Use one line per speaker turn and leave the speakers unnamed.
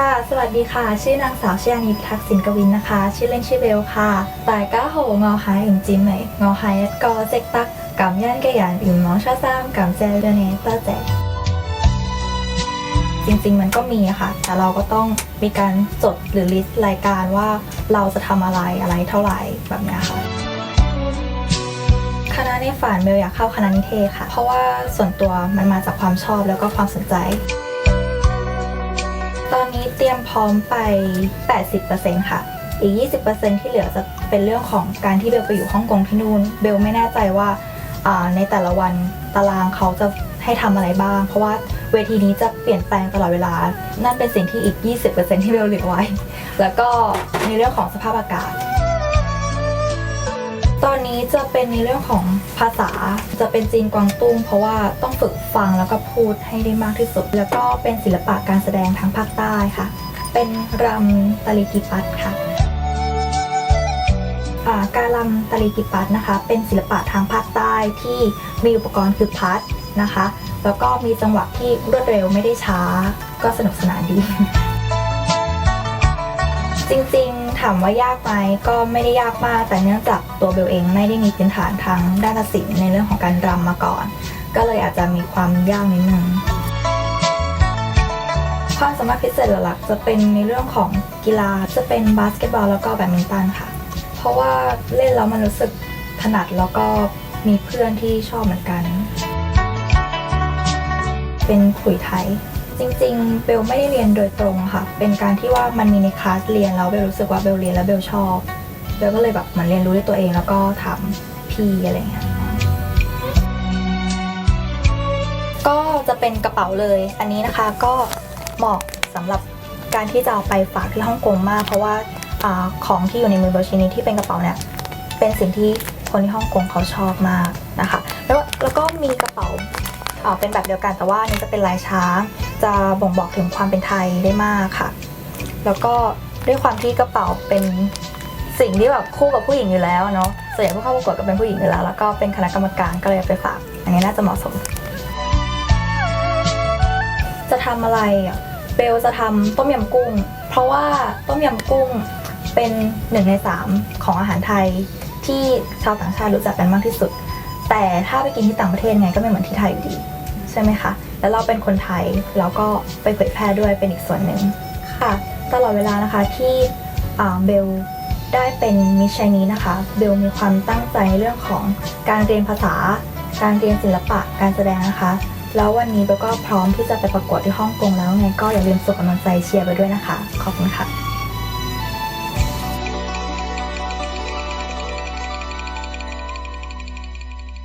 ค่ะ สวัสดีค่ะ ชื่อนางสาวชยานิทักษิณกวินนะคะ ชื่อเล่นชื่อเบลค่ะแต่ก้าโหงอหายอึมจิมไหมงอหายกอเซกตักกำย่านแกหยานอึมมอชาซ้ำกำเซลเดเนตาแจจริงๆมันก็มีค่ะ แต่เราก็ต้องมีการจดหรือลิสต์รายการว่าเราจะทำอะไรอะไรเท่าไหร่แบบนี้ค่ะคณะในฝันเบลอยากเข้าคณะนิเทศค่ะ เพราะว่าส่วนตัวมันมาจากความชอบแล้วก็ความสนใจ เตรียมพร้อมไป 80%ค่ะ อีก 20%ที่เหลือจะเป็นเรื่องของการที่เบลไปอยู่ฮ่องกงที่นู่น เบลไม่แน่ใจว่าในแต่ละวันตารางเขาจะให้ทำอะไรบ้าง เพราะว่าเวทีนี้จะเปลี่ยนแปลงตลอดเวลา นั่นเป็นสิ่งที่อีก 20%ที่เบลเหลือไว้ แล้วก็ในเรื่องของสภาพอากาศ ตอนนี้จะเป็นในเรื่องของภาษาจะเป็นจีนกวางตุ้ง เพราะว่าต้องฝึกฟังแล้วก็พูดให้ได้มากที่สุด แล้วก็เป็นศิลปะการแสดงทางภาคใต้ค่ะ เป็นรำตะลิกิปัตค่ะการรำตะลิกิปัตนะคะ เป็นศิลปะทางภาคใต้ที่มีอุปกรณ์คือพัดนะคะ แล้วก็มีจังหวะที่รวดเร็วไม่ได้ช้า ก็สนุกสนานดี จริงๆ ถามว่ายากไหมก็ไม่ได้ยากมาก แต่เนื่องจากตัวเบลเองไม่ได้มีพื้นฐานทางด้านศิลป์ในเรื่องของการรำมาก่อน ก็เลยอาจจะมีความยากนิดนึงความสามารถพิเศษหลักๆจะเป็นในเรื่องของกีฬาจะเป็นบาสเกตบอลแล้วก็แบดมินตันค่ะ เพราะว่าเล่นแล้วมันรู้สึกถนัดแล้วก็มีเพื่อนที่ชอบเหมือนกัน เป็นขุยไทย จริงๆ เบลไม่ได้เรียนโดยตรงค่ะ เป็นการที่ว่ามันมีในคลาสเรียนแล้วเบลรู้สึกว่าเบลเรียนแล้วเบลชอบ เบลก็เลยแบบเหมือนเรียนรู้ด้วยตัวเองแล้วก็ถามพี่อะไรเงี้ย ก็จะเป็นกระเป๋าเลย อันนี้นะคะก็เหมาะสำหรับการที่จะเอาไปฝากที่ฮ่องกงมาก เพราะว่าอของที่อยู่ในมือเบลชินี้ที่เป็นกระเป๋าเนี่ย เป็นสิ่งที่คนที่ฮ่องกงเขาชอบมากนะคะ แล้วแล้วก็มีกระเป๋าเป็นแบบเดียวกันแต่ว่าอันนี้จะเป็นลายช้าง จะบ่งบอกถึงความเป็นไทยได้มากค่ะ แล้วก็ด้วยความที่กระเป๋าเป็นสิ่งที่แบบคู่กับผู้หญิงอยู่แล้วเนาะส่วนใหญ่ผู้เข้าประกวดก็เป็นผู้หญิงอยู่แล้ว แล้วก็เป็นคณะกรรมการก็เลยไปฝากอันนี้น่าจะเหมาะสม จะทำอะไรอะเบลจะทำต้มยำกุ้ง เพราะว่าต้มยำกุ้งเป็นหนึ่งในสามของอาหารไทยที่ชาวต่างชาติรู้จักกันมากที่สุด แต่ถ้าไปกินที่ต่างประเทศไงก็ไม่เหมือนที่ไทยอยู่ดี ใช่ไหมคะ แล้วเราเป็นคนไทยเราก็ไปเผยแพร่ด้วยเป็นอีกส่วนหนึ่งค่ะ ตลอดเวลานะคะที่เบลได้เป็นมิชชัยนี้นะคะ เบลมีความตั้งใจในเรื่องของการเรียนภาษา การเรียนศิลปะ การแสดงนะคะ แล้ววันนี้เบลก็พร้อมที่จะไปประกวดที่ฮ่องกงแล้วไงก็อย่าลืมส่งกำลังใจเชียร์ไปด้วยนะคะ ขอบคุณค่ะ